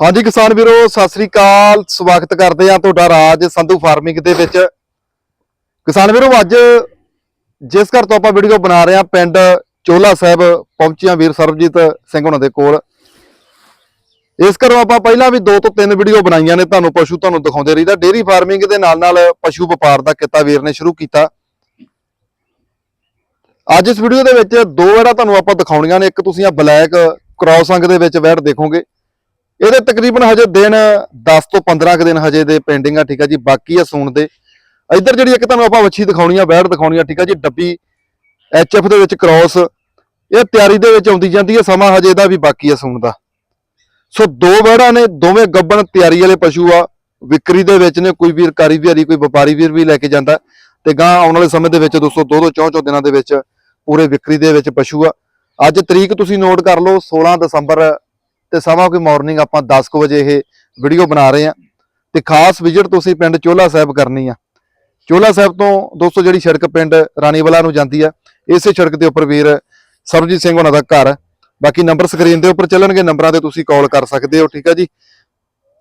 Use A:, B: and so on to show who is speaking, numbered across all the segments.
A: ਹਾਂਜੀ ਕਿਸਾਨ ਵੀਰੋ, ਸਤਿ ਸ੍ਰੀ ਅਕਾਲ। ਸਵਾਗਤ ਕਰਦੇ ਆ ਤੁਹਾਡਾ ਰਾਜ ਸੰਧੂ ਫਾਰਮਿੰਗ ਦੇ ਵਿੱਚ। ਕਿਸਾਨ ਵੀਰੋ, ਅੱਜ ਜਿਸ ਘਰ ਤੋਂ ਆਪਾਂ ਵੀਡੀਓ ਬਣਾ ਰਹੇ ਆ ਪਿੰਡ ਚੋਲਾ ਸਾਹਿਬ ਪਹੁੰਚਿਆ ਵੀਰ ਸਰਬਜੀਤ ਸਿੰਘ ਉਹਨਾਂ ਦੇ ਕੋਲ। ਇਸ ਘਰੋਂ ਆਪਾਂ ਪਹਿਲਾਂ ਵੀ ਦੋ ਤੋਂ ਤਿੰਨ ਵੀਡੀਓ ਬਣਾਈਆਂ ਨੇ, ਤੁਹਾਨੂੰ ਪਸ਼ੂ ਤੁਹਾਨੂੰ ਦਿਖਾਉਂਦੇ ਰਹੀਦਾ। ਡੇਰੀ ਫਾਰਮਿੰਗ ਦੇ ਨਾਲ ਨਾਲ ਪਸ਼ੂ ਵਪਾਰ ਦਾ ਕਿੱਤਾ ਵੀਰ ਨੇ ਸ਼ੁਰੂ ਕੀਤਾ। ਅੱਜ ਇਸ ਵੀਡੀਓ ਦੇ ਵਿੱਚ ਦੋ ਵੜਾ ਤੁਹਾਨੂੰ ਆਪਾਂ ਦਿਖਾਉਣੀਆਂ ਨੇ, ਇੱਕ ਤੁਸੀਂ ਆ ਬਲੈਕ ਕ੍ਰਾਸ ਅੰਗ ਦੇ ਵਿੱਚ ਵੈੜ ਦੇਖੋਗੇ। ਇਹਦੇ ਤਕਰੀਬਨ ਹਜੇ ਦਿਨ 10 ਤੋਂ 15 ਕੁ ਦਿਨ ਹਜੇ ਦੇ ਪੈਂਡਿੰਗ ਆ, ਠੀਕ ਆ ਜੀ। ਬਾਕੀ ਆ ਸੂਣ ਦੇ। ਇੱਧਰ ਜਿਹੜੀ ਇੱਕ ਤੁਹਾਨੂੰ ਆਪਾਂ ਵੱਛੀ ਦਿਖਾਉਣੀ ਆ, ਵੈੜ ਦਿਖਾਉਣੀ ਆ, ਠੀਕ ਆ ਜੀ, ਡੱਬੀ ਐਚਐਫ ਦੇ ਵਿੱਚ ਕ੍ਰਾਸ ਇਹ ਤਿਆਰੀ ਦੇ ਵਿੱਚ ਆਉਂਦੀ ਜਾਂਦੀ ਹੈ ਸਮਾਂ ਹਜੇ ਦਾ ਵੀ ਬਾਕੀ ਆ ਸੂਣ ਦਾ। ਸੋ ਦੋ ਵੈੜਾਂ ਨੇ, ਦੋਵੇਂ ਗੱਬਣ ਤਿਆਰੀ ਵਾਲੇ ਪਸ਼ੂ ਆ। ਵਿਕਰੀ ਦੇ ਵਿੱਚ ਨੇ, ਕੋਈ ਵੀਰ ਕਾਰੀ ਵੀਰੀ ਕੋਈ ਵਪਾਰੀ ਵੀਰ ਵੀ ਲੈ ਕੇ ਜਾਂਦਾ। ਤੇ ਗਾਂ ਆਉਣ ਵਾਲੇ ਸਮੇਂ ਦੇ ਵਿੱਚ ਦੋਸਤੋ, ਦੋ ਦੋ ਚੌਂ ਚੌਂ ਦਿਨਾਂ ਦੇ ਵਿੱਚ ਪੂਰੇ ਵਿਕਰੀ ਦੇ ਵਿੱਚ ਪਸ਼ੂ ਆ। ਅੱਜ ਤਰੀਕ ਤੁਸੀਂ ਨੋਟ ਕਰ ਲਓ 16 ਦਸੰਬਰ ਤੇ ਸਮਾਂ ਕੋਈ ਮਾਰਨਿੰਗ ਆਪਾਂ 10 ਕੁ ਵਜੇ ਇਹ ਵੀਡੀਓ ਬਣਾ ਰਹੇ ਆ ਤੇ ਖਾਸ ਵਿਜ਼ਿਟ ਤੁਸੀਂ ਪਿੰਡ ਚੋਲਾ ਸਾਹਿਬ ਕਰਨੀ ਆ। ਚੋਲਾ ਸਾਹਿਬ ਤੋਂ ਦੋਸਤੋ ਜਿਹੜੀ ਸੜਕ ਪਿੰਡ ਰਾਣੀਵਾਲਾ ਨੂੰ ਜਾਂਦੀ ਆ, ਇਸੇ ਸੜਕ ਦੇ ਉੱਪਰ ਵੀਰ ਸਰਬਜੀਤ ਸਿੰਘ ਉਹਨਾਂ ਦਾ ਘਰ ਆ। ਬਾਕੀ ਨੰਬਰ ਸਕਰੀਨ ਦੇ ਉੱਪਰ ਚੱਲਣਗੇ ਨੰਬਰਾਂ ਤੇ ਤੁਸੀਂ ਕਾਲ ਕਰ ਸਕਦੇ ਹੋ, ਠੀਕ ਆ ਜੀ?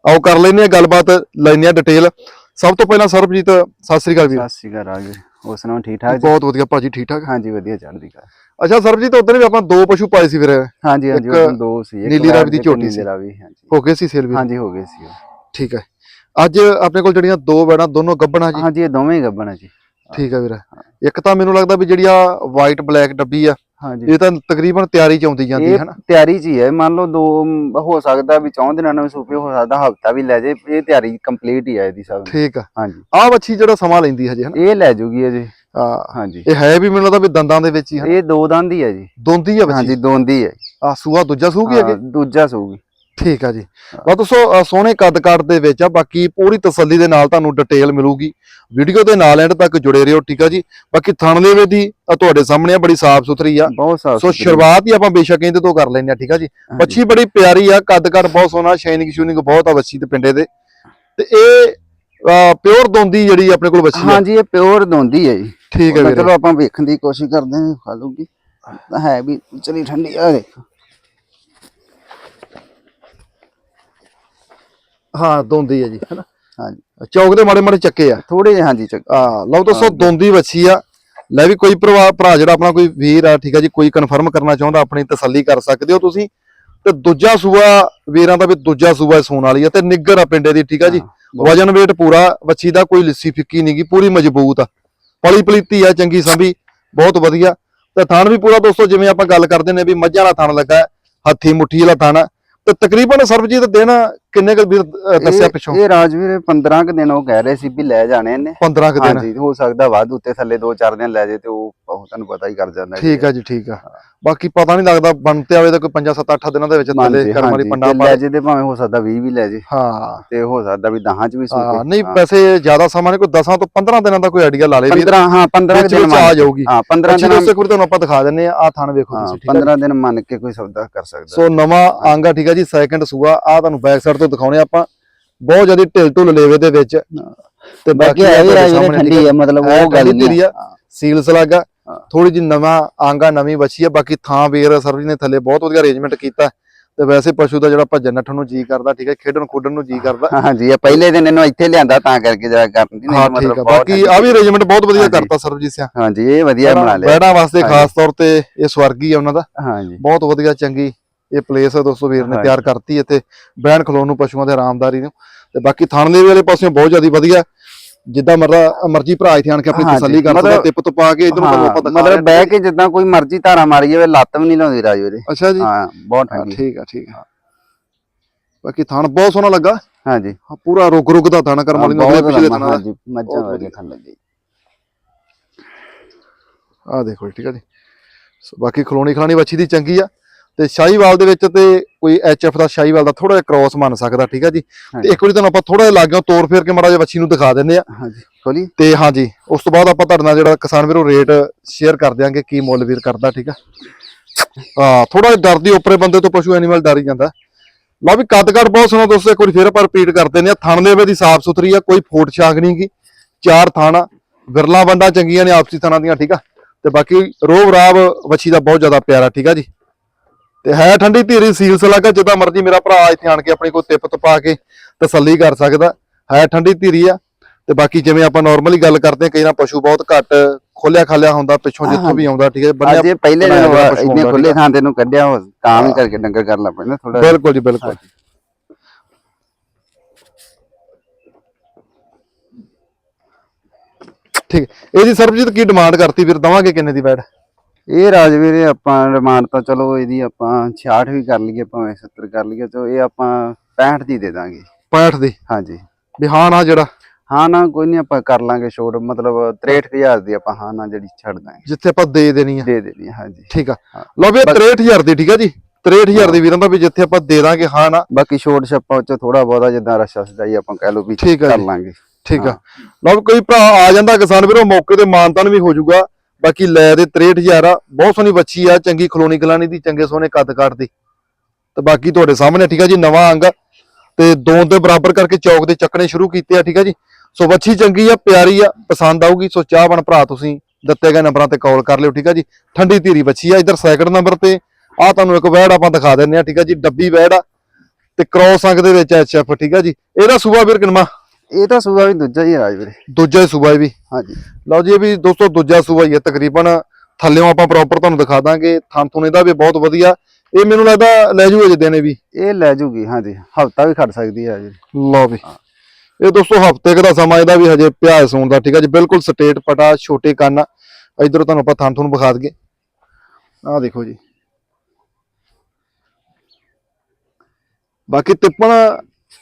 A: ਆਓ ਕਰ ਲੈਂਦੇ ਆ ਗੱਲਬਾਤ, ਲੈਂਦੇ ਆ ਡਿਟੇਲ ਸਭ ਤੋਂ ਪਹਿਲਾਂ ਸਰਬਜੀਤ, ਸਤਿ ਸ੍ਰੀ ਅਕਾਲ ਵੀਰ।
B: ਸਤਿ ਸ਼੍ਰੀ ਅਕਾਲ ਰਾਜ ਹੋਰ ਸੁਣਾਓ ਠੀਕ ਠਾਕ ਜੀ?
A: ਬਹੁਤ ਵਧੀਆ ਭਾਜੀ ਠੀਕ ਠਾਕ?
B: ਹਾਂਜੀ ਵਧੀਆ ਚੜ੍ਹਦੀ ਕਲਾ।
A: ਅੱਛਾ ਸਰਬਜੀਤ ਉਧਰ ਵੀ ਆਪਾਂ ਦੋ ਪਸ਼ੂ ਪਾਏ ਸੀ ਫਿਰ।
B: ਹਾਂਜੀ ਹਾਂਜੀ ਉਹ ਦੋ ਸੀ ਇੱਕ
A: ਨੀਲੀ ਰਾਵੀ ਦੀ ਝੋਟੀ ਸੀ।
B: ਰਾਵੀ ਹਾਂਜੀ।
A: ਹੋ ਗਏ ਸੀ ਸੇਲ ਵੀ?
B: ਹਾਂਜੀ ਹੋ ਗਏ ਸੀ।
A: ਠੀਕ ਹੈ। ਅੱਜ ਆਪਣੇ ਕੋਲ ਜਿਹੜੀਆਂ ਦੋ ਬੈੜਾਂ ਦੋਨੋਂ ਗੱਬਣਾ ਜੀ।
B: ਹਾਂਜੀ ਇਹ ਦੋਵੇਂ ਗੱਬਣ ਆ ਜੀ।
A: ਠੀਕ ਹੈ ਵੀਰ। ਇੱਕ ਤਾਂ ਮੈਨੂੰ ਲੱਗਦਾ ਵੀ ਜਿਹੜੀ ਆ ਵਾਈਟ ਬਲੈਕ ਡੱਬੀ ਆ
B: ਹਾਂਜੀ।
A: ਇਹ ਤਾਂ ਤਕਰੀਬਨ ਤਿਆਰੀ ਚ ਆਉਂਦੀ ਜਾਂਦੀ ਹੈ ਹਨਾ?
B: ਤਿਆਰੀ ਚ ਹੀ ਹੈ। ਮੰਨ ਲਓ ਦੋ ਹੋ ਸਕਦਾ ਵੀ ਚੌਂ ਦਿਨਾਂ ਨੂੰ ਸੂਪੇ ਹੋ ਸਕਦਾ ਹਫਤਾ ਵੀ ਲੈ ਜੇ। ਇਹ ਤਿਆਰੀ ਕੰਪਲੀਟ ਹੀ ਹੈ ਇਹਦੀ ਸਭ।
A: ਠੀਕ ਆ।
B: ਹਾਂਜੀ।
A: ਆਹ ਵੱਛੀ ਜਿਹੜਾ ਸਮਾਂ ਲੈਂਦੀ ਹਜੇ ਹਨਾ?
B: ਇਹ ਲੈ ਜੂਗੀ ਜੀ
A: ਆ
B: ਹਾਂਜੀ।
A: ਇਹ ਹੈ ਵੀ ਮੈਨੂੰ ਲੱਗਦਾ ਵੀ ਦੰਦਾਂ ਦੇ ਵਿੱਚ ਹੀ ਹਨਾ?
B: ਇਹ ਦੋ ਦੰਦ ਹੀ ਹੈ ਜੀ।
A: ਦੋਂਦੀ ਆ ਵੱਛੀ
B: ਹਾਂਜੀ ਦੋਂਦੀ ਹੈ
A: ਆ ਸੂਆ ਦੂਜਾ ਸੂਗੀ
B: ਹਾਂ,
A: ਹੈਗੇ
B: ਦੂਜਾ ਸੂਗੀ।
A: ਠੀਕ ਆ ਜੀ। ਬਾ ਦੋਸਤੋ ਸੋਹਣੇ ਕੱਦ ਕਾਟ ਦੇ ਵਿੱਚ ਆ ਬਾਕੀ ਪੂਰੀ ਤਸੱਲੀ ਦੇ ਨਾਲ ਤੁਹਾਨੂੰ ਡਿਟੇਲ ਮਿਲੂਗੀ। ਵੀਡੀਓ ਦੇ ਨਾਲ ਐਂਡ ਤੱਕ ਜੁੜੇ ਰਹੋ ਠੀਕ ਆ ਜੀ। ਬਾਕੀ ਥਣ ਲੈਵੇ ਦੀ ਤੁਹਾਡੇ ਸਾਹਮਣੇ ਆ ਬੜੀ ਸਾਫ਼ ਸੁਥਰੀ ਆ। ਸੋ ਸ਼ੁਰੂਆਤ ਹੀ ਆਪਾਂ ਬੇਸ਼ੱਕ ਇਹਦੇ ਤੋਂ ਕਰ ਲੈਂਦੇ ਆ ਠੀਕ ਆ ਜੀ। ਵੱਛੀ ਬੜੀ ਪਿਆਰੀ ਆ ਕੱਦ ਕੱਦ ਬਹੁਤ ਸੋਹਣਾ ਸ਼ਾਈਨਿੰਗ ਸ਼ੂਨਿੰਗ ਬਹੁਤ ਆ ਵੱਛੀ ਤੇ ਪਿੰਡੇ ਦੇ। ਤੇ ਇਹ ਪਿਓਰ ਦੋਂਦੀ ਜਿਹੜੀ ਆਪਣੇ ਕੋਲ ਵੱਛੀ ਆ।
B: ਹਾਂਜੀ ਇਹ ਪਿਓਰ ਦੋਂਦੀ ਹੈ ਜੀ।
A: ਠੀਕ ਹੈ ਵੀਰੇ।
B: ਚਲੋ ਆਪਾਂ ਵੇਖਣ ਦੀ ਕੋਸ਼ਿਸ਼ ਕਰਦੇ ਹਾਂ ਖਾ ਲੂਗੀ। ਤਾਂ ਹੈ ਵੀ ਚਲੀ ਠੰਡੀ ਆ ਦੇਖੋ।
A: ਹਾਂ ਦੋਂਦੀ ਆ ਜੀ ਹੈਨਾ
B: ਹਾਂਜੀ।
A: ਚੌਕ ਦੇ ਮਾੜੇ ਮਾੜੇ ਚੱਕੇ ਆ।
B: ਥੋੜੇ ਜਿਹੇ ਹਾਂਜੀ ਚੱਕ
A: ਆ ਲਓ ਦੋਸਤੋ ਦੋਂਦੀ ਵੱਛੀ ਆ। ਲੈ ਵੀ ਕੋਈ ਭਰਾ ਭਰਾ ਜਿਹੜਾ ਆਪਣਾ ਕੋਈ ਵੀਰ ਆ ਠੀਕ ਆ ਜੀ ਕੋਈ ਕਨਫਰਮ ਕਰਨਾ ਚਾਹੁੰਦਾ ਆਪਣੀ ਤਸੱਲੀ ਕਰ ਸਕਦੇ ਹੋ ਤੁਸੀਂ। ਤੇ ਦੂਜਾ ਸੂਆ ਵੀਰਾਂ ਦਾ ਵੀ ਦੂਜਾ ਸੂਆ ਸੂਣ ਵਾਲੀ ਆ ਤੇ ਨਿੱਗਰ ਆ ਪਿੰਡੇ ਦੀ ਠੀਕ ਆ ਜੀ। ਵਜਨ weight ਪੂਰਾ ਵੱਛੀ ਦਾ ਕੋਈ ਲਿੱਸੀ ਫਿੱਕੀ ਨਹੀਂਗੀ ਪੂਰੀ ਮਜ਼ਬੂਤ ਆ। ਪਲੀ ਪਲੀਤੀ ਆ ਚੰਗੀ ਸੰਭੀ ਬਹੁਤ ਵਧੀਆ। ਤੇ ਥਣ ਵੀ ਪੂਰਾ ਦੋਸਤੋ ਜਿਵੇਂ ਆਪਾਂ ਗੱਲ ਕਰਦੇ ਨੇ ਵੀ ਮੱਝਾਂ ਦਾ ਥਣ ਲੱਗਾ ਹੈ, ਹੱਥੀ ਮੁੱਠੀ ਵਾਲਾ ਥਣ। ਤੇ ਤਕਰੀਬਨ ਸਰਬਜੀਤ ਦਿਨ ਕਿੰਨੇ ਕੁ ਵੀਰ ਦੱਸਿਆ
B: ਇਹ-
A: ਪਿੱਛੋਂ?
B: ਇਹ ਰਾਜਵੀਰ 15 ਕੁ ਦਿਨ ਉਹ ਕਹਿ ਰਹੇ ਸੀ ਵੀ ਲੈ ਜਾਣੇ ਨੇ
A: 15 ਕੁ ਦਿਨ।
B: ਹਾਂਜੀ ਹੋ ਸਕਦਾ ਵੱਧ ਉੱਤੇ ਥੱਲੇ 2-4 ਦਿਨ ਲੈ ਜੇ ਤੇ ਉਹ ਤੁਹਾਨੂੰ ਪਤਾ ਹੀ ਕਰ ਜਾਂਦਾ
A: ਠੀਕ ਆ ਜੀ ਠੀਕ ਆ। ਬਾਕੀ ਪਤਾ ਨਹੀਂ ਲੱਗਦਾ ਬਣਤੇ ਆਵੇ ਤਾਂ ਕੋਈ 5 7 8 ਦਿਨਾਂ ਦੇ ਵਿੱਚ ਥੱਲੇ ਕਰਮ ਵਾਲੀ ਪੰਡਾ ਪਾ
B: ਲੈ ਜੇ ਤੇ ਭਾਵੇਂ ਹੋ ਸਕਦਾ 20 ਵੀ ਲੈ ਜੇ।
A: ਹਾਂ।
B: ਤੇ ਹੋ ਸਕਦਾ ਵੀ 10 ਚ ਵੀ
A: ਹਾਂ
B: ਸੂਕੇ
A: ਨਹੀਂ ਵੈਸੇ ਜ਼ਿਆਦਾ ਸਮਾਂ ਨਹੀਂ ਕੋਈ 10 ਤੋਂ 15 ਦਿਨਾਂ ਦਾ ਕੋਈ ਆਈਡੀਆ ਲਾ ਲੇ ਵੀ
B: 15 ਹਾਂ 15
A: ਵਿੱਚ
B: ਦਿਨ
A: ਵਿੱਚ ਆ ਜਾਊਗੀ।
B: ਹਾਂ 15
A: ਅੱਛੀ
B: ਦਿਨ
A: ਇੱਕ ਵਾਰ ਤੁਹਾਨੂੰ ਆਪਾਂ ਦਿਖਾ ਦਿੰਨੇ ਆ ਆ ਥਣ ਵੇਖੋ ਤੁਸੀਂ ਠੀਕ ਆ
B: 15 ਦਿਨ ਮੰਨ ਕੇ ਕੋਈ ਸੌਦਾ ਕਰ ਸਕਦਾ।
A: ਸੋ ਨਵਾਂ ਆਂਗਾ ਠੀਕ ਆ ਜੀ ਸੈਕੰਡ ਸੂਆ ਆ ਤੁਹਾਨੂੰ ਬੈਕ ਸਾਈਡ ਤੋਂ ਦਿਖਾਉਣੇ ਆਪਾਂ। ਬਹੁਤ ਜ਼ਿਆਦਾ ਢਿੱਲ ਢੁੱਲ ਲੇਵੇ ਦੇ ਵਿੱਚ। ਤੇ
B: ਬਾਕੀ
A: ਆ
B: ਇਹ
A: ਠੀਕ
B: ਠੰਡੀ ਹੈ ਮਤਲਬ ਉਹ ਗੱਲ ਨਹੀਂ
A: ਆ। ਸੀਲਸ ਲੱਗਾ
B: ਹਾਂ।
A: ਥੋੜੀ ਜਿਹੀ ਨਵਾਂ ਆਂਗਾ ਨਵੀਂ ਬੱਚੀ ਆ ਬਾਕੀ ਥਾਂ ਵੀਰ ਸਰਵੀ ਨੇ ਥੱਲੇ ਬਹੁਤ ਵਧੀਆ ਅਰੇਂਜਮੈਂਟ ਕੀਤਾ। ਤੇ ਵੈਸੇ ਪਸ਼ੂ ਦਾ ਜਿਹੜਾ ਭੱਜਣ ਨੱਠਣ ਨੂੰ ਜੀ ਕਰਦਾ ਠੀਕ ਹੈ ਖੇਡਣ ਖੁੱਡਣ ਨੂੰ ਜੀ ਕਰਦਾ।
B: ਹਾਂਜੀ ਇਹ ਪਹਿਲੇ ਦਿਨ ਇਹਨੂੰ ਇੱਥੇ ਲਿਆਂਦਾ ਤਾਂ ਕਰਕੇ ਜਰਾ ਕਰਨ ਦੀ
A: ਹਾਂ ਠੀਕ ਆ ਬਾਕੀ ਆ ਵੀ ਅਰੇਂਜਮੈਂਟ ਬਹੁਤ ਵਧੀਆ। ਕਰਤਾ ਸਰਬਜੀਤ ਸਿੰਘ
B: ਹਾਂਜੀ ਇਹ ਵਧੀਆ ਬਣਾ ਲਿਆ।
A: ਬੈੜਾਂ ਵਾਸਤੇ। ਖਾਸ ਤੌਰ ਤੇ ਇਹ ਸਵਰਗੀ ਆ ਉਹਨਾਂ ਦਾ।
B: ਹਾਂਜੀ
A: ਬਹੁਤ ਵਧੀਆ ਚੰਗੀ ਇਹ ਪਲੇਸ ਦੋਸਤੋ ਵੀਰ ਨੇ। ਤਿਆਰ ਕਰਤੀ ਇੱਥੇ। ਬਹਿਣ ਖਲੋਣ ਨੂੰ ਪਸ਼ੂਆਂ ਦੇ ਆਰਾਮਦਾਰੀ ਨੂੰ। ਤੇ ਬਾਕੀ ਥਣ ਦੇ ਵਾਲੇ ਪਾਸਿਓਂ ਬਹੁਤ ਜ਼ਿਆਦਾ ਵਧੀਆ। ਜਿੱਦਾਂ ਮਰਦਾ ਮਰਜ਼ੀ ਭਰਾ ਇੱਥੇ ਆਣ ਕੇ ਆਪਣੀ ਤਸੱਲੀ ਕਰ ਸਕਦਾ ਟਿਪ ਤੋਂ ਪਾ ਕੇ ਇਧਰੋਂ ਤੁਹਾਨੂੰ ਆਪਾਂ ਦਿਖਾ
B: ਮਤਲਬ। ਬਹਿ ਕੇ ਜਿੱਦਾਂ ਕੋਈ ਮਰਜ਼ੀ ਧਾਰਾ ਮਾਰੀ ਜਾਵੇ ਲੱਤ ਵੀ ਨਹੀਂ ਲਾਉਂਦੀ ਰਾਜੂ ਦੇ
A: ਅੱਛਾ ਜੀ।
B: ਹਾਂ ਬਹੁਤ ਠੰਡੀ
A: ਠੀਕ ਆ ਠੀਕ ਆ। ਬਾਕੀ ਥਣ ਬਹੁਤ ਸੋਹਣਾ ਲੱਗਾ।
B: ਹਾਂਜੀ।
A: ਹਾਂ, ਪੂਰਾ ਰੁਕ ਰੁਕ ਦਾ ਥਣ ਕਰਮ ਵਾਲੀ ਨੂੰ ਪਿਛਲੇ ਥਣਾ
B: ਹਾਂਜੀ ਮੱਝਾਂ ਵਰਗੇ। ਥਣ ਲੱਗੇ।
A: ਆ ਦੇਖੋ ਠੀਕ ਆ ਜੀ। ਬਾਕੀ ਖਲੋਣੀ ਖਲਾਣੀ ਵੱਛੀ ਦੀ ਚੰਗੀ ਆ। ਤੇ ਸ਼ਾਹੀਵਾਲ ਦੇ ਵਿੱਚ ਤੇ ਕੋਈ ਐਚਐਫ ਦਾ ਸ਼ਾਹੀਵਾਲ ਦਾ ਥੋੜਾ ਜਿਹਾ ਕ੍ਰਾਸ ਮੰਨ ਸਕਦਾ ਠੀਕ ਆ ਜੀ? ਤੇ। ਇੱਕ ਵਾਰੀ ਤੁਹਾਨੂੰ ਆਪਾਂ ਥੋੜਾ ਜਿਹਾ ਲਾਗਿਓ ਤੋੜ ਫੇਰ ਕੇ ਮਾੜਾ ਜਿਹਾ ਵੱਛੀ ਨੂੰ ਦਿਖਾ ਦਿੰਦੇ ਆ।
B: ਹਾਂਜੀ
A: ਤੇ ਹਾਂਜੀ ਉਸ ਤੋਂ ਬਾਅਦ ਆਪਾਂ ਤੁਹਾਡੇ ਨਾਲ ਜਿਹੜਾ ਕਿਸਾਨ ਵੀਰੋ ਰੇਟ ਸ਼ੇਅਰ ਕਰ ਦਿਆਂਗੇ ਕੀ ਮੁੱਲ ਵੀਰ ਕਰਦਾ ਠੀਕ ਆ? ਹਾਂ ਥੋੜਾ ਜਿਹਾ ਡਰਦੀ ਉੱਪਰੇ ਬੰਦੇ ਤੋਂ ਪਸ਼ੂ ਐਨੀਮਲ ਡਰ ਹੀ ਜਾਂਦਾ। ਲਓ ਵੀ ਕੱਦ ਕੱਦ ਬਹੁਤ ਸੋਹਣਾ ਦੋਸਤੋ ਇੱਕ ਵਾਰੀ ਫੇਰ ਆਪਾਂ ਰਿਪੀਟ ਕਰਦੇ ਨੇ ਥਣ ਦੇ ਵੇ ਦੀ ਸਾਫ਼ ਸੁਥਰੀ ਆ ਕੋਈ ਫੋਟ ਛਾਂਗ ਨਹੀਂ ਗੀ। ਚਾਰ ਥਣ ਆ ਵਿਰਲਾ ਬੰਡਾ ਚੰਗੀਆਂ ਨੇ ਆਪਸੀ ਥਣਾਂ ਦੀਆਂ ਠੀਕ ਆ? ਤੇ ਬਾਕੀ ਰੋਬ ਰਾਬ ਵੱਛੀ ਦਾ ਬਹੁਤ ਜ਼ਿਆਦਾ ਪਿਆਰਾ ਠੀਕ ਆ ਜੀ? ਤੇ ਹੈ ਠੰਡੀ ਧੀਰੀ ਸੀਲ ਸਲਾਗਾ ਜਿੱਦਾਂ ਮਰਜ਼ੀ ਮੇਰਾ ਭਰਾ ਇੱਥੇ ਆਣ ਕੇ ਆਪਣੀ ਕੋਈ ਤਿਪ ਤਪਾ ਕੇ ਤਸੱਲੀ ਕਰ ਸਕਦਾ। ਹੈ ਠੰਡੀ ਧੀਰੀ ਆ। ਤੇ ਬਾਕੀ ਜਿਵੇਂ ਆਪਾਂ ਨਾਰਮਲੀ ਗੱਲ ਕਰਦੇ ਕਈ ਨਾ ਪਸ਼ੂ ਬਹੁਤ ਘੱਟ ਖੋਲਿਆ ਖਾਲਿਆ ਹੁੰਦਾ ਪਿੱਛੋਂ ਜਿੱਥੋਂ ਵੀ ਆਉਂਦਾ ਠੀਕ ਹੈ ਬੰਨਿਆ
B: ਅੱਜ ਇਹ ਪਹਿਲੇ
A: ਹੁੰਦਾ
B: ਖੁੱਲੇ ਥਾਂ ਤੇ ਨੂੰ ਕੱਢਿਆ ਹੋ ਤਾਂ ਵੀ। ਕਰਕੇ ਡੰਗਰ ਕਰਨਾ ਪੈਂਦਾ ਥੋੜਾ
A: ਬਿਲਕੁਲ ਜੀ ਬਿਲਕੁਲ। ਠੀਕ ਹੈ। ਇਹਦੀ ਸਰਬਜੀਤ ਕੀ ਡਿਮਾਂਡ ਕਰਤੀ ਫਿਰ? ਦਵਾਂਗੇ ਕਿੰਨੇ ਦੀ ਬੈਡ
B: ਇਹ ਰਾਜਵੀਰ ਆਪਾਂ ਡਿਮਾਂਡ ਤਾਂ ਚਲੋ ਇਹਦੀ ਆਪਾਂ 66 ਵੀ ਕਰ ਲਈਏ ਭਾਵੇਂ 70 ਕਰ ਲਈਏ ਚਲੋ ਇਹ ਆਪਾਂ 65 ਦੀ ਦੇ ਦਾਂਗੇ।
A: 65 ਦੀ?
B: ਹਾਂਜੀ।
A: ਵੀ ਹਾਂ ਨਾ ਜਿਹੜਾ?
B: ਹਾਂ ਨਾ ਕੋਈ ਨਹੀਂ ਆਪਾਂ ਕਰ ਲਾਂਗੇ ਛੋਟ ਮਤਲਬ 63000 ਦੀ ਆਪਾਂ ਹਾਂ ਨਾ ਜਿਹੜੀ ਛੱਡ ਦਾਂਗੇ।
A: ਜਿੱਥੇ ਆਪਾਂ ਦੇ ਦੇਣੀ ਆ।
B: ਦੇ ਦੇਣੀ ਹੈ, ਹਾਂਜੀ।
A: ਠੀਕ ਆ। ਲਓ ਵੀ 63000 ਦੀ ਠੀਕ ਆ ਜੀ? 63000 ਦੀ ਵੀਰਾਂ ਦਾ ਵੀ ਜਿੱਥੇ ਆਪਾਂ ਦੇ ਦਾਂਗੇ ਹਾਂ ਨਾ।
B: ਬਾਕੀ ਛੋਟ ਛੱਪਾ ਚ ਥੋੜਾ ਬਹੁਤਾ ਜਿੱਦਾਂ ਰਸ਼ਾ ਸਜਾਈ ਆਪਾਂ ਕਹਿ ਲਓ ਵੀ
A: ਆ
B: ਕਰ। ਲਾਂਗੇ।
A: ਠੀਕ ਆ। ਲਓ ਕੋਈ ਭਰਾ ਆ ਜਾਂਦਾ ਕਿਸਾਨ ਵੀਰੋ ਮੌਕੇ ਤੇ ਮਾਨਤਾਨ ਵੀ ਹੋ ਜਾਊਗਾ। ਬਾਕੀ ਲੈ ਦੇ 63000 ਆ, ਬਹੁਤ ਸੋਹਣੀ ਬੱਚੀ ਆ, ਚੰਗੀ ਖਲੋਣੀ ਕਲਾਣੀ ਦੀ, ਚੰਗੇ ਸੋਹਣੇ ਕੱਦ ਕਾਟ ਦੀ। ਤੇ ਬਾਕੀ ਤੁਹਾਡੇ ਸਾਹਮਣੇ, ਠੀਕ ਆ ਜੀ, ਨਵਾਂ ਅੰਗ। ਤੇ ਦੋ ਦੇ ਬਰਾਬਰ ਕਰਕੇ ਚੌਕ ਦੇ ਚੱਕਣੇ ਸ਼ੁਰੂ ਕੀਤੇ ਆ, ਠੀਕ ਆ ਜੀ। ਸੋ ਬੱਚੀ ਚੰਗੀ ਆ, ਪਿਆਰੀ ਆ, ਪਸੰਦ ਆਊਗੀ। ਸੋ ਚਾਹ ਬਣ ਭਰਾ ਤੁਸੀਂ ਦਿੱਤੇ ਗਏ ਨੰਬਰਾਂ ਤੇ ਕਾਲ ਕਰ ਲਿਓ, ਠੀਕ ਆ ਜੀ। ਠੰਡੀ ਧੀਰੀ ਬੱਚੀ ਆ, ਇਧਰ ਸੈਕਿੰਡ ਨੰਬਰ ਤੇ। ਆ ਤੁਹਾਨੂੰ ਇੱਕ ਵੈੜ ਆਪਾਂ ਦਿਖਾ ਦਿੰਨੇ ਆ, ਠੀਕ ਆ ਜੀ, ਡੱਬੀ ਵੈੜ ਆ। ਤੇ ਕ੍ਰੋਸ ਅੰਗ ਦੇ ਵਿੱਚ ਐਚਐਫ ਠੀਕ ਆ ਜੀ। ਇਹਦਾ ਸੂਬਾ ਵੀਰ ਕਿਨਮਾ
B: ਇਹ ਤਾਂ ਸੂਆ ਵੀ ਦੂਜਾ ਹੀ ਹੈ ਰਾਜਵੀਰ
A: ਦੂਜਾ ਹੀ ਸੂਬਾ ਇਹ ਵੀ।
B: ਹਾਂਜੀ।
A: ਲਓ ਜੀ ਇਹ ਵੀ ਦੋਸਤੋ ਦੂਜਾ ਸੂਬਾ ਹੀ ਹੈ ਤਕਰੀਬਨ। ਥੱਲਿਓਂ ਆਪਾਂ ਪ੍ਰੋਪਰ ਤੁਹਾਨੂੰ ਦਿਖਾ ਦਾਂਗੇ। ਥਾਂ ਇਹਦਾ ਵੀ ਬਹੁਤ ਵਧੀਆ। ਇਹ ਮੈਨੂੰ ਲੱਗਦਾ ਲੈ ਜੂ ਅਜੇ ਦਿਨੇ ਵੀ।
B: ਇਹ ਲੈ ਜੂਗੀ ਹਾਂਜੀ। ਹਫਤਾ ਵੀ ਖੜ ਸਕਦੀ ਹੈ ਜੀ
A: ਲਓ ਵੀ। ਇਹ ਦੋਸਤੋ ਹਫ਼ਤੇ ਕੁ ਦਾ ਸਮਾਂ ਇਹਦਾ ਵੀ ਹਜੇ ਪਿਆ ਸੌਣ ਦਾ ਠੀਕ ਹੈ ਜੀ। ਬਿਲਕੁਲ ਸਟੇਟ ਪਟਾ ਛੋਟੇ ਕੰਨ। ਇਧਰੋਂ ਤੁਹਾਨੂੰ ਆਪਾਂ ਥਾਂ ਥੁਨ ਵਿਖਾ ਦਈਏ। ਆਹ ਦੇਖੋ ਜੀ। ਬਾਕੀ ਤਿੱਪਣ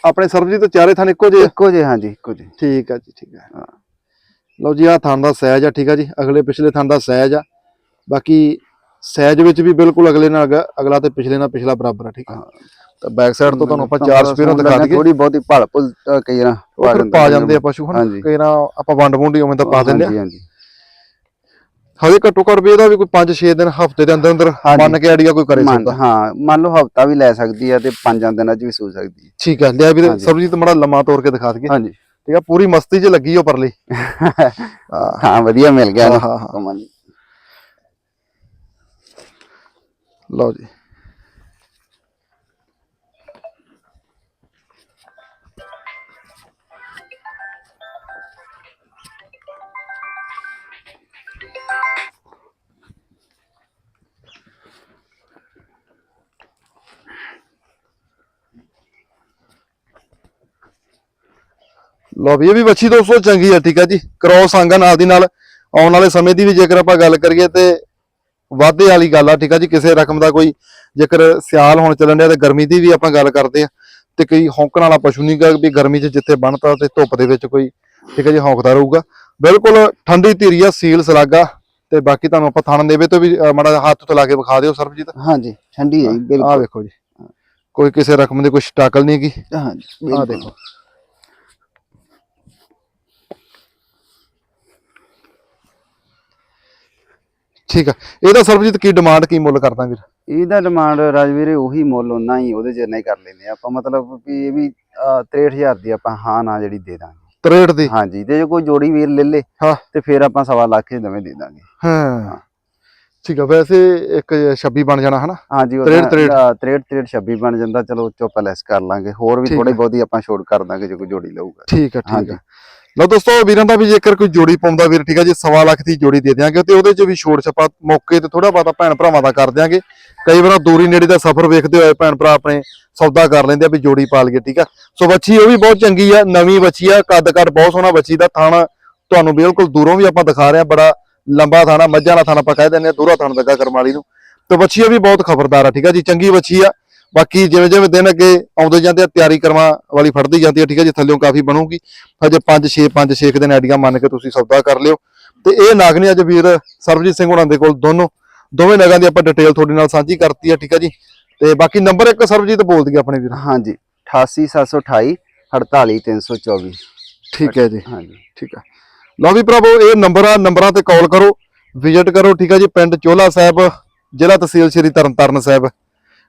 A: ਆਪਣੇ ਸਰਬਜੀਤ ਤੇ ਚਾਰੇ ਥਾਂ ਇੱਕੋ ਜਿਹੇ ਆ?
B: ਇੱਕੋ ਜੇ ਹਾਂਜੀ ਇੱਕੋ ਜੇ
A: ਠੀਕ ਆ ਜੀ ਠੀਕ ਆ। ਲਓ ਜੀ ਆਹ ਥਾਂ ਦਾ ਸਾਈਜ਼ ਆ ਠੀਕ ਆ ਜੀ। ਅਗਲੇ ਪਿਛਲੇ ਥਾਂ ਦਾ ਸਾਈਜ਼ ਆ। ਬਾਕੀ ਸਾਈਜ਼ ਵਿੱਚ ਵੀ ਬਿਲਕੁਲ ਅਗਲੇ ਨਾਲ ਅਗ- ਅਗਲਾ ਤੇ ਪਿਛਲੇ ਨਾਲ ਪਿਛਲਾ ਬਰਾਬਰ ਆ ਠੀਕ ਆ। ਤਾਂ ਬੈਕ ਸਾਈਡ ਤੋਂ ਤੁਹਾਨੂੰ ਆਪਾਂ ਚਾਰ ਸਪੀਰਾਂ ਦਿਖਾ ਦਈਏ।
B: ਥੋੜੀ ਬਹੁਤੀ ਭਲ ਭੁਲ ਅ, ਕਈ ਨਾ
A: ਉਹ ਫਿਰ ਪਾ ਜਾਂਦੇ ਆ ਪਸ਼ੂ ਹਨ?
B: ਹਾਂਜੀ।
A: ਕਈ ਨਾ ਆਪਾਂ ਵੰਡ ਵੁੰਡੀ ਉਵੇਂ ਤਾਂ ਪਾ ਦਿੰਦੇ ਆ।
B: ਹਾਂਜੀ ਹਾਂਜੀ।
A: ਹਜੇ ਘੱਟੋ ਘੱਟ ਵੀ ਇਹਦਾ ਵੀ ਕੋਈ 5-6 ਦਿਨ ਹਫ਼ਤੇ ਦੇ ਅੰਦਰ ਅੰਦਰ
B: ਹਾਂਜੀ।
A: ਮੰਨ ਕੇ ਆਈਡੀਆ ਕੋਈ ਕਰੇ
B: ਮੰਨ
A: ਸਕਦਾ
B: ਹਾਂ ਮੰਨ ਲਓ ਹਫਤਾ ਵੀ ਲੈ ਸਕਦੀ ਹੈ ਤੇ ਪੰਜਾਂ ਦਿਨਾਂ ਚ ਵੀ ਸੂ ਸਕਦੀ ਹੈ
A: ਠੀਕ ਆ ਲਿਆ ਵੀਰੇ
B: ਹਾਂਜੀ।
A: ਸਰਬਜੀਤ ਮੜਾ ਲੰਮਾ ਤੋੜ ਕੇ ਦਿਖਾ ਦਈਏ
B: ਹਾਂਜੀ
A: ਠੀਕ ਆ ਪੂਰੀ ਮਸਤੀ 'ਚ ਲੱਗੀ ਉਹ ਪਰਲੀ ਹਾਂ
B: ਵਧੀਆ ਮਿਲ ਗਿਆ
A: ਹਾਂ,
B: ਨਾ
A: ਹਾਂ, ਹਾਂ।
B: ਕਮਲ ਜੀ।
A: ਲਓ ਜੀ ਲਓ ਵੀ ਇਹ ਵੀ ਬੱਚੀ ਦੋਸਤੋ ਚੰਗੀ ਆ ਠੀਕ ਆ ਜੀ। ਕ੍ਰੋਸ ਆਂਗਾ ਨਾਲ ਦੀ ਨਾਲ। ਆਉਣ ਵਾਲੇ ਸਮੇਂ ਦੀ ਵੀ ਜੇਕਰ ਆਪਾਂ ਗੱਲ ਕਰੀਏ ਤੇ ਵਾਧੇ ਵਾਲੀ ਗੱਲ ਆ ਠੀਕ ਆ ਜੀ। ਕਿਸੇ ਰਕਮ ਦਾ ਕੋਈ ਜੇਕਰ ਸਿਆਲ ਹੁਣ ਚੱਲਣ ਡਿਆ ਤੇ ਗਰਮੀ ਦੀ ਵੀ ਆਪਾਂ ਗੱਲ ਕਰਦੇ ਆ ਤੇ ਕਈ ਹੌਂਕਣ ਵਾਲਾ ਪਸ਼ੂ ਨਹੀਂ ਗਾ ਵੀ ਗਰਮੀ 'ਚ ਜਿੱਥੇ ਬਣਤਾ ਤੇ ਧੁੱਪ ਦੇ ਵਿੱਚ ਕੋਈ ਠੀਕ ਹੈ ਜੀ ਹੌਂਕਦਾ ਰਹੂਗਾ। ਬਿਲਕੁਲ ਠੰਡੀ ਧੀਰੀ ਆ ਸੀਲ ਸਲਾਗਾ ਤੇ ਬਾਕੀ ਤੁਹਾਨੂੰ ਆਪਾਂ ਥਣ ਦੇਵੇ ਤੋਂ ਵੀ ਮਾੜਾ ਹੱਥ ਤੋਂ ਲਾ ਕੇ ਵਿਖਾ ਦਿਓ ਸਰਬਜੀਤ।
B: ਹਾਂਜੀ ਠੰਡੀ ਹੈ ਬਿਲਕੁਲ।
A: ਵੇਖੋ ਜੀ। ਕੋਈ ਕਿਸੇ ਰਕਮ ਦੀ ਕੋਈ ਸਟਾਕਲ ਨਹੀਂ ਹੈਗੀ।
B: ਹਾਂਜੀ ਬਿਲਕੁਲ।
A: ਦੇਖੋ। ਠੀਕ ਆ। ਇਹਦਾ ਸਰਬਜੀਤ ਕੀ ਡਿਮਾਂਡ ਕੀ ਮੁੱਲ ਕਰਦਾ ਵੀਰ?
B: ਇਹਦਾ ਡਿਮਾਂਡ ਰਾਜਵੀਰੇ ਉਹੀ ਮੁੱਲ ਉਹਨਾਂ ਹੀ ਉਹਦੇ ਜਿੰਨਾ ਹੀ ਕਰ ਲੈਂਦੇ ਆ ਆਪਾਂ। ਮਤਲਬ ਵੀ ਇਹ ਵੀ ਅ, 63000 ਦੀ ਆਪਾਂ ਹਾਂ ਨਾ ਜਿਹੜੀ ਦੇ ਦਾਂਗੇ।
A: 63 ਦੀ?
B: ਹਾਂਜੀ ਤੇ ਜੇ ਕੋਈ ਜੋੜੀ ਵੀਰ ਲੈ ਲੇ
A: ਹਾਂ।
B: ਤੇ ਫਿਰ ਆਪਾਂ ਸਵਾ ਲੱਖ ਹੀ ਦਵੇਂ ਦੇ ਦਾਂਗੇ।
A: ਹਾਂ। ਠੀਕ ਆ ਵੈਸੇ ਇੱਕ 26 ਬਣ ਜਾਣਾ ਹਨਾ?
B: ਹਾਂਜੀ ਉਹ
A: 63 63
B: 63 63 26 ਬਣ ਜਾਂਦਾ ਚਲੋ ਚੁੱਪ ਲੈਸ ਕਰ ਲਾਂਗੇ। ਹੋਰ ਵੀ ਥੋੜੀ। ਬਹੁਤੀ ਆਪਾਂ ਛੋਟ ਕਰ ਦਾਂਗੇ ਜੇ ਕੋਈ ਜੋੜੀ ਲਊਗਾ।
A: ਠੀਕ ਆ ਠੀਕ। ਆ। ਲਓ ਦੋਸਤੋ, ਵੀਰਾਂ ਦਾ ਵੀ ਜੇਕਰ ਕੋਈ ਜੋੜੀ ਪਾਉਂਦਾ ਵੀਰ, ਠੀਕ ਆ ਜੀ, ਸਵਾ ਲੱਖ ਦੀ ਜੋੜੀ ਦੇ ਦਿਆਂਗੇ ਤੇ ਉਹਦੇ 'ਚ ਵੀ ਛੋੜ ਛਪਾ ਮੌਕੇ ਤੇ ਥੋੜਾ ਬਹੁਤਾ ਭੈਣ ਭਰਾਵਾਂ ਦਾ ਕਰ ਦਿਆਂਗੇ। ਕਈ ਵਾਰ ਦੂਰੀ ਨੇੜੇ ਦਾ ਸਫ਼ਰ ਵੇਖਦੇ ਹੋਏ ਭੈਣ ਭਰਾ ਆਪਣੇ ਸੌਦਾ ਕਰ ਲੈਂਦੇ ਆ ਵੀ ਜੋੜੀ ਪਾ ਲਈਏ, ਠੀਕ ਆ। ਸੋ ਬੱਚੀ ਉਹ ਵੀ ਬਹੁਤ ਚੰਗੀ ਆ, ਨਵੀਂ ਬੱਚੀ ਆ ਕੱਦ ਕੱਦ ਬਹੁਤ ਸੋਹਣਾ ਬੱਚੀ ਦਾ ਥਾਣਾ ਤੁਹਾਨੂੰ ਬਿਲਕੁਲ ਦੂਰੋਂ ਵੀ ਆਪਾਂ ਦਿਖਾ ਰਹੇ ਆ, ਬੜਾ ਲੰਬਾ ਥਾਣਾ, ਮੱਝਾਂ ਦਾ ਥਾਣਾ ਆਪਾਂ ਕਹਿ ਦਿੰਦੇ ਆ, ਦੂਰਾ ਥਾਣਾ ਲੱਗਾ ਕਰਮਾਲੀ ਨੂੰ। ਤੇ ਬੱਚੀ ਉਹ ਵੀ ਬਹੁਤ ਖਬਰਦਾਰ ਆ, ਠੀਕ ਆ ਜੀ, ਚੰਗੀ ਬੱਚੀ ਆ। ਬਾਕੀ ਜਿਵੇਂ ਜਿਵੇਂ ਦਿਨ ਅੱਗੇ ਆਉਂਦੇ ਜਾਂਦੇ ਆ ਤਿਆਰੀ ਕਰਵਾ ਵਾਲੀ ਫੜਦੀ ਜਾਂਦੀ ਆ ਠੀਕ ਆ ਜੀ ਥੱਲਿਓਂ ਕਾਫੀ ਬਣੂਗੀ। ਹਜੇ 5 6 5 6 ਦਿਨ ਆਈਡੀਆ ਮੰਨ ਕੇ ਤੁਸੀਂ ਸੌਦਾ ਕਰ ਲਿਓ। ਤੇ ਇਹ ਨਾਗਨੀ ਅੱਜ ਵੀਰ ਸਰਬਜੀਤ ਸਿੰਘ ਹੁਣਾਂ ਦੇ ਕੋਲ ਦੋਨੋਂ ਦੋਵੇਂ ਨਗਾਂ ਦੀ ਆਪਾਂ ਡਿਟੇਲ ਤੁਹਾਡੇ ਨਾਲ ਸਾਂਝੀ ਕਰਤੀ ਆ ਠੀਕ ਆ ਜੀ। ਤੇ ਬਾਕੀ ਨੰਬਰ ਇੱਕ ਸਰਬਜੀਤ ਬੋਲ ਦਈਏ ਆਪਣੇ ਵੀਰ।
B: ਹਾਂਜੀ 88728 48324
A: ਠੀਕ ਹੈ ਜੀ।
B: ਹਾਂਜੀ।
A: ਠੀਕ ਆ। ਲਓ ਵੀ ਭਰਾਵੋ ਇਹ ਨੰਬਰ ਆ ਨੰਬਰਾਂ ਤੇ ਕਾਲ ਕਰੋ ਵਿਜ਼ਿਟ ਕਰੋ ਠੀਕ ਆ ਜੀ ਪਿੰਡ ਚੋਲਾ ਸਾਹਿਬ ਜ਼ਿਲ੍ਹਾ ਤਹਿਸੀਲ ਸ਼੍ਰੀ ਤਰਨਤਾਰਨ ਸਾਹਿਬ।